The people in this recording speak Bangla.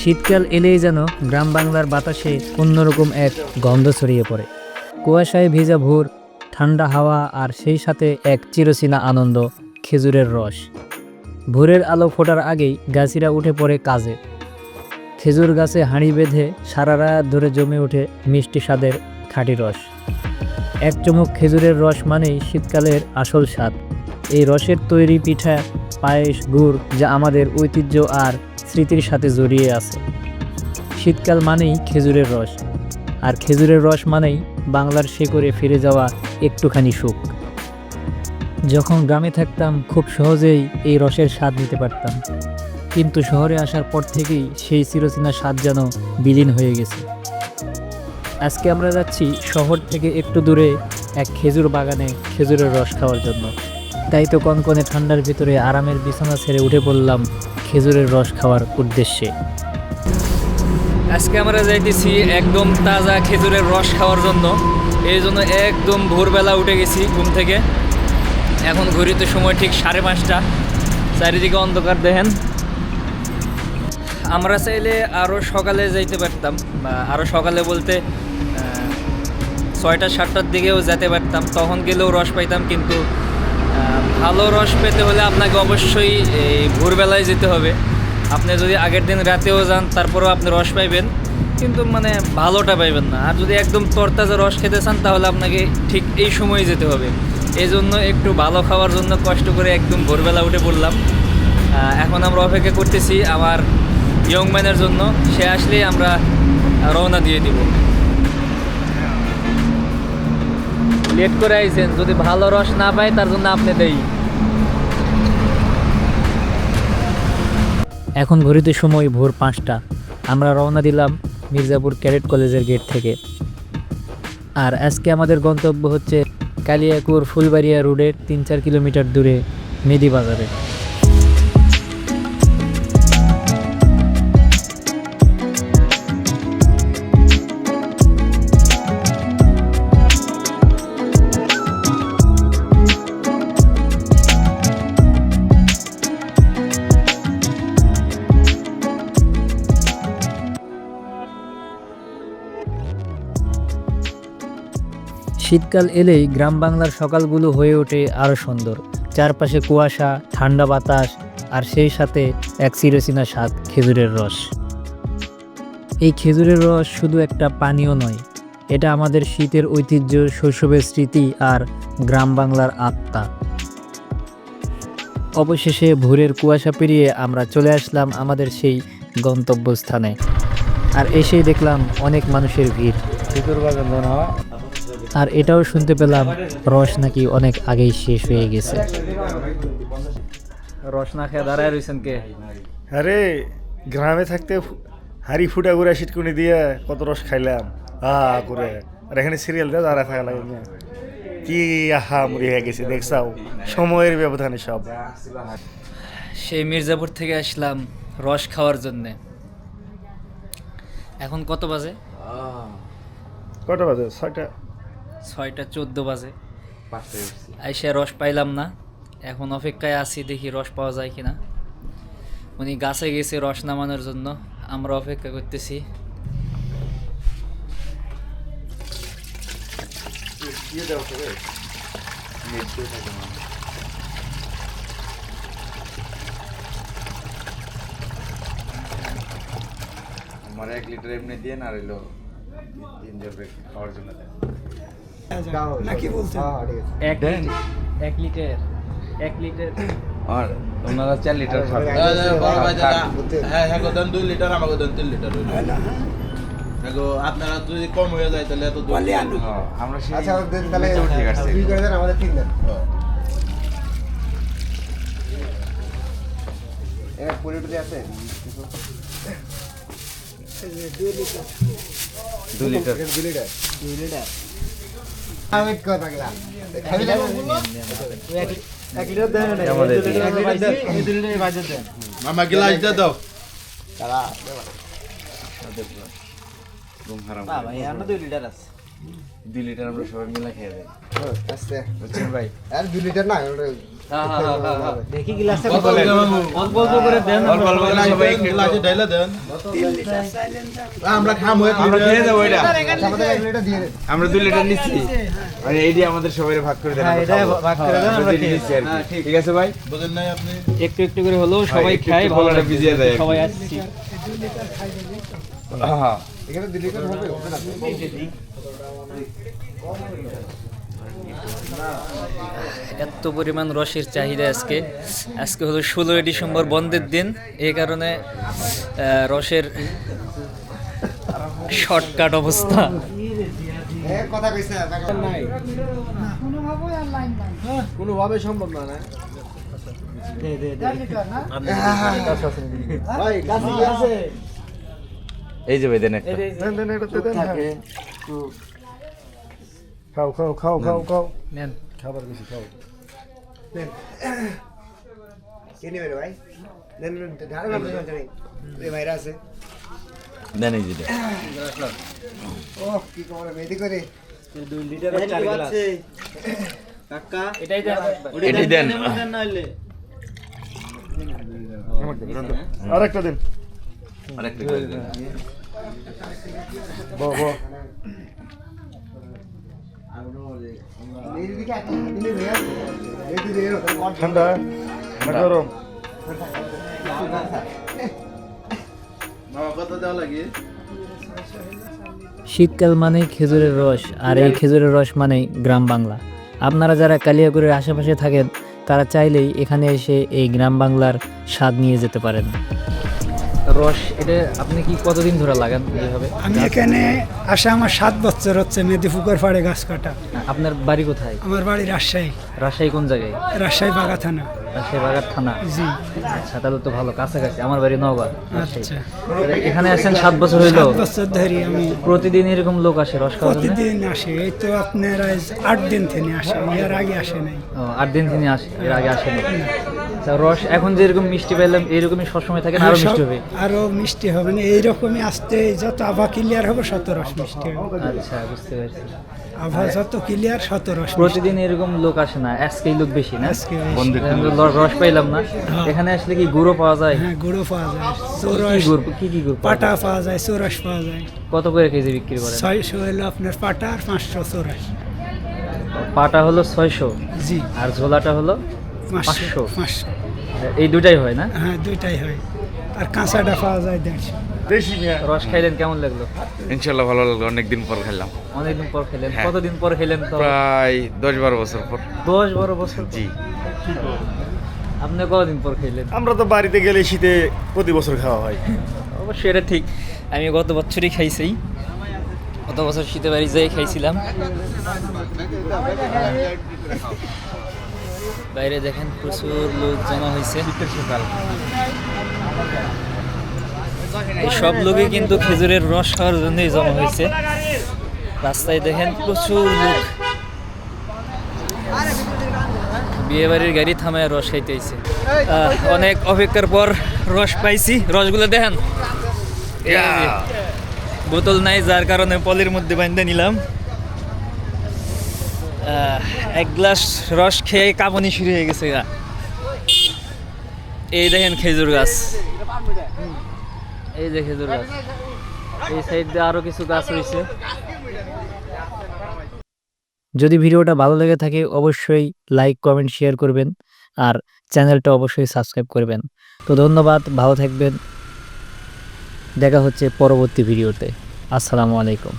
শীতকাল এলেই যেন গ্রাম বাংলার বাতাসে অন্যরকম এক গন্ধ ছড়িয়ে পড়ে। কুয়াশায় ভেজা ভোর, ঠান্ডা হাওয়া আর সেই সাথে এক চিরচেনা আনন্দ, খেজুরের রস। ভোরের আলো ফোটার আগেই গাছিরা উঠে পড়ে কাজে। খেজুর গাছে হাঁড়ি বেঁধে সারা রাত ধরে জমে ওঠে মিষ্টি স্বাদের খাঁটি রস। এক চুমুক খেজুরের রস মানেই শীতকালের আসল স্বাদ। এই রসের তৈরি পিঠা পায়েস গুড় যা আমাদের ঐতিহ্য আর স্মৃতির সাথে জড়িয়ে আছে। শীতকাল মানেই খেজুরের রস, আর খেজুরের রস মানেই বাংলার শেকড়ে ফিরে যাওয়া একটুখানি সুখ। যখন গ্রামে থাকতাম, খুব সহজেই এই রসের স্বাদ নিতে পারতাম। কিন্তু শহরে আসার পর থেকেই সেই চিরচেনা স্বাদ যেন বিলীন হয়ে গেছে। আজকে আমরা যাচ্ছি শহর থেকে একটু দূরে এক খেজুর বাগানে খেজুরের রস খাওয়ার জন্য। তাই তো কনকনে ঠান্ডার ভিতরে আরামের বিছানা ছেড়ে উঠে পড়লাম খেজুরের রস খাওয়ার উদ্দেশ্যে। আজকে আমরা যাইতেছি একদম তাজা খেজুরের রস খাওয়ার জন্য। এই জন্য একদম ভোরবেলা উঠে গেছি ঘুম থেকে। এখন ঘড়িতে সময় ঠিক সাড়ে পাঁচটা। চারিদিকে অন্ধকার দেখেন। আমরা চাইলে আরও সকালে যাইতে পারতাম আরও সকালে বলতে ছয়টা, সাতটার দিকেও যেতে পারতাম। তখন গেলেও রস পাইতাম, কিন্তু ভালো রস পেতে হলে আপনাকে অবশ্যই, এই ভোরবেলায় যেতে হবে। আপনি যদি আগের দিন রাতেও যান, তারপরেও আপনি রস পাইবেন। কিন্তু মানে ভালোটা পাইবেন না। আর যদি একদম তরতাজা রস খেতে চান, তাহলে আপনাকে ঠিক এই সময়ে যেতে হবে। এই জন্য একটু ভালো খাওয়ার জন্য কষ্ট করে একদম ভোরবেলা উঠে পড়লাম। এখন আমরা অপেক্ষা করতেছি আমার ইয়ং ম্যানের জন্য। সে আসলেই আমরা রওনা দিয়ে দিব। লেট করে আইছেন, যদি ভালো রস না পায়, তার জন্য আপনি দেই। এখন ঘড়িতে সময় ভোর পাঁচটা। আমরা রওনা দিলাম মির্জাপুর ক্যাডেট কলেজের গেট থেকে। আর আজকে আমাদের গন্তব্য হচ্ছে কালিয়াকুর ফুলবাড়িয়া রোডের তিন চার কিলোমিটার দূরে মেদি বাজারে। শীতকাল এলেই গ্রাম বাংলার সকালগুলো হয়ে ওঠে আরও সুন্দর। চারপাশে কুয়াশা, ঠান্ডা বাতাস আর সেই সাথে এক চিরচেনা স্বাদ, খেজুরের রস। এই খেজুরের রস শুধু একটা পানীয় নয়, এটা আমাদের শীতের ঐতিহ্য, শৈশবের স্মৃতি আর গ্রাম বাংলার আত্মা। অবশেষে ভোরের কুয়াশা পেরিয়ে আমরা চলে আসলাম আমাদের সেই গন্তব্যস্থানে। আর এসেই দেখলাম অনেক মানুষের ভিড়। আর এটাও শুনতে পেলাম রস নাকি অনেক আগেই শেষ হয়ে গেছে। রস না খেয়ে দাঁড়ায় রয়েছেন কে? আরে গ্রামে থাকতে হাড়ি ফুটা করে সিটকুনি দিয়ে কত রস খাইলাম। আ করে। আর এখানে সিরিয়াল দিয়ে দাঁড়ায় থাকা লাগে কি আহা মুড়ি হয়ে গেছে দেখছাও? সময়ের ব্যবধানে সব। সেই মির্জাপুর থেকে আসলাম রস খাওয়ার জন্যে। এখন কত বাজে? কটা বাজে? ছয়টা। ছয়টা চোদ্দ বাজে। আইসে রস পাইলাম না। এখন অপেক্ষায় আছি দেখি রস পাওয়া যায় কিনা। উনি গাছে গেছে রস নামানোর জন্য। আমরা অপেক্ষা করতেছি। আমার এক লিটার এমনি দিয়ে না রইল। তিন খাওয়ার জন্য দেন এক এক লিটার এক লিটার। আর ওনারা চার লিটার খাবে। বড় ভাই দাদা হ্যাঁ হ্যাঁ দেন দুই লিটার আমাকে দেন তিন লিটার হ্যাঁ আপনারা যদি কম হয়ে যায় তাহলে এত হ্যাঁ, আমরা আচ্ছা তাহলে ঠিক আছে দুই করে দেন আমাদের তিন দেন। এর পরিটুতে আছে? দু লিটার। দুই লিটার। দুই লিটার। আমি কথা গেলাম এক লিটার দেন এক লিটার দেন আমি লিটার বাজে দেন মামা গিলাস দিয়ে দাও। তারা বাবা ইয়ার না দুই লিটার আছে। দুই লিটার আমরা সবাই মিলে খেয়ে দেয় বুঝছেন ভাই আর দুই লিটার না দেখি গ্লাসে অল্প অল্প করে দেন অল্প অল্প করে সবাই গ্লাসে ঢেলে দেন আমরা খামো আমরা খেয়ে দেবো এটা আমাদের এক লিটার দিয়ে আমরা দুই লিটার নিচ্ছি মানে এইটি আমাদের সবাই ভাগ করে দেন। আমরা আর ঠিক আছে ভাই বুঝেন নাই আপনি একটু একটু করে হলেও হ্যাঁ, সবাই খায় ভালো। ভিজিয়ে দেয়। সবাই আসছি হ্যাঁ এখানে লিটার হবে? হবে এত পরিমাণ রসের চাহিদা আজকে। আজকে হলো ষোলোই ডিসেম্বর বন্ধের দিন। এই কারণে রসের শর্টকাট অবস্থা। এ, কথা কইছে নাই। কোনোভাবে সম্ভব না না? ভাই কাছে কি আছে? এই যে ভাই দেন একটা। দেন দেন এটাতে দেন হ্যাঁ। খাও খাও খাও খাও খাও। নেন। খাবার বেশি খাও। কে নেবে ভাই। দেন দেন, নাই এই ভাইরা আছে। দেন এই যেটা ও কি করে। মেহেদি করে এটাই দেন। আর একটা দিন আরেকটা করে দেন বহ বহ মেহেদি দিকে দিয়ে দাও ঠান্ডা গরম। শীতকাল মানেই খেজুরের রস আর এই খেজুরের রস মানেই গ্রাম বাংলা। আপনারা যারা কালিয়াকুড়ের আশেপাশে থাকেন তারা চাইলেই এখানে এসে এই গ্রাম বাংলার স্বাদ নিয়ে যেতে পারেন। রস এটা আপনি কি কতদিন ধরে লাগান এইভাবে? আমি এখানে আসা আমার সাত বছর হচ্ছে মেদিপুকুর পাড়ে গাছ কাটা। আপনার বাড়ি কোথায়? আমার বাড়ি রাজশাহী। রাজশাহী কোন জায়গায়? রাজশাহী বাগা থানা। রাজশাহী বাগার থানা? জি। আচ্ছা তাহলে তো ভালো কাছাকাছি। আমার বাড়ি নওগাঁ আচ্ছা। এখানে আসেন সাত বছর হইল। বছর ধরে আমি প্রতিদিন এরকম লোক আসে রস খাওয়ার? প্রতিদিন আসি। এই তো আপনার আজ আট দিন থেকে আসে এর আগে আসে নাই। ও, আট দিন তিনি আসে এর আগে আসেনি। আচ্ছা, রস এখন যেরকম মিষ্টি পাইলাম এরকমই সবসময় থাকে আরও মিষ্টি হবে। আরও মিষ্টি হবে না এইরকমই আসতে যত আভা ক্লিয়ার হবে শত রস মিষ্টি হবে। আচ্ছা বুঝতে পারছি। আভা যত ক্লিয়ার শত রস প্রতিদিন এরকম লোক আসে না আজকেই লোক বেশি না? আজকে রস পাইলাম না। এখানে আসলে কি গুঁড়ো পাওয়া যায়? হ্যাঁ গুঁড়ো পাওয়া যায়। চৌরস গুড় কি কি গুড় পাটা পাওয়া যায় চৌরস পাওয়া যায়। কত করে কেজি বিক্রি করেন? ছয়শো হলো আপনার পাটা আর পাঁচশো চৌরস। পাটা হলো ছয়শো। জি। আর ঝোলাটা হলো? পাঁচশো। এই দুটাই হয় না? হ্যাঁ দুইটাই হয়। আর কাঁচাটা পাওয়া যায় দেড়শো। দেশি রস খাইলেন কেমন লাগল? ইনশাল্লাহ ভালো লাগল অনেকদিন পর খেলাম অনেকদিন পর খেলেন হ্যাঁ। কতদিন পর খেলেন তো প্রায় দশ বারো বছর পর। দশ বারো বছর জি। আপনি কতদিন পর খেলেন আমরা তো বাড়িতে গেলে শীতে প্রতি বছর খাওয়া হয়। অবশ্যই এটা ঠিক। আমি গত বছরই খাইছি। গত বছর শীতে বাড়ি যাই খাইছিলাম। বাইরে দেখেন প্রচুর লোক জমা হয়েছে। এই সব লোকই কিন্তু খেজুরের রস খাওয়ার জন্যই জমা হয়েছে। রাস্তায় দেখেন প্রচুর লোক। বিয়ে বাড়ির গাড়ি থামায় রস খাইতে হয়েছে। অনেক অপেক্ষার পর রস পাইছি। রসগুলো দেখেন। বোতল নাই, যার কারণে পলের মধ্যে বাঁধতে নিলাম। এক গ্লাস রস খেয়ে কাঁপানি শুরু হয়ে গেছে গা। এই দেখেন খেজুর গাছ। এই যে খেজুর গাছ। এই সাইড দিয়ে আরও কিছু গাছ রয়েছে যদি ভিডিওটা ভালো লেগে থাকে, অবশ্যই লাইক, কমেন্ট, শেয়ার করবেন আর চ্যানেলটা অবশ্যই সাবস্ক্রাইব করবেন। তো ধন্যবাদ, ভালো থাকবেন। দেখা হচ্ছে পরবর্তী ভিডিওতে। আসসালামু আলাইকুম।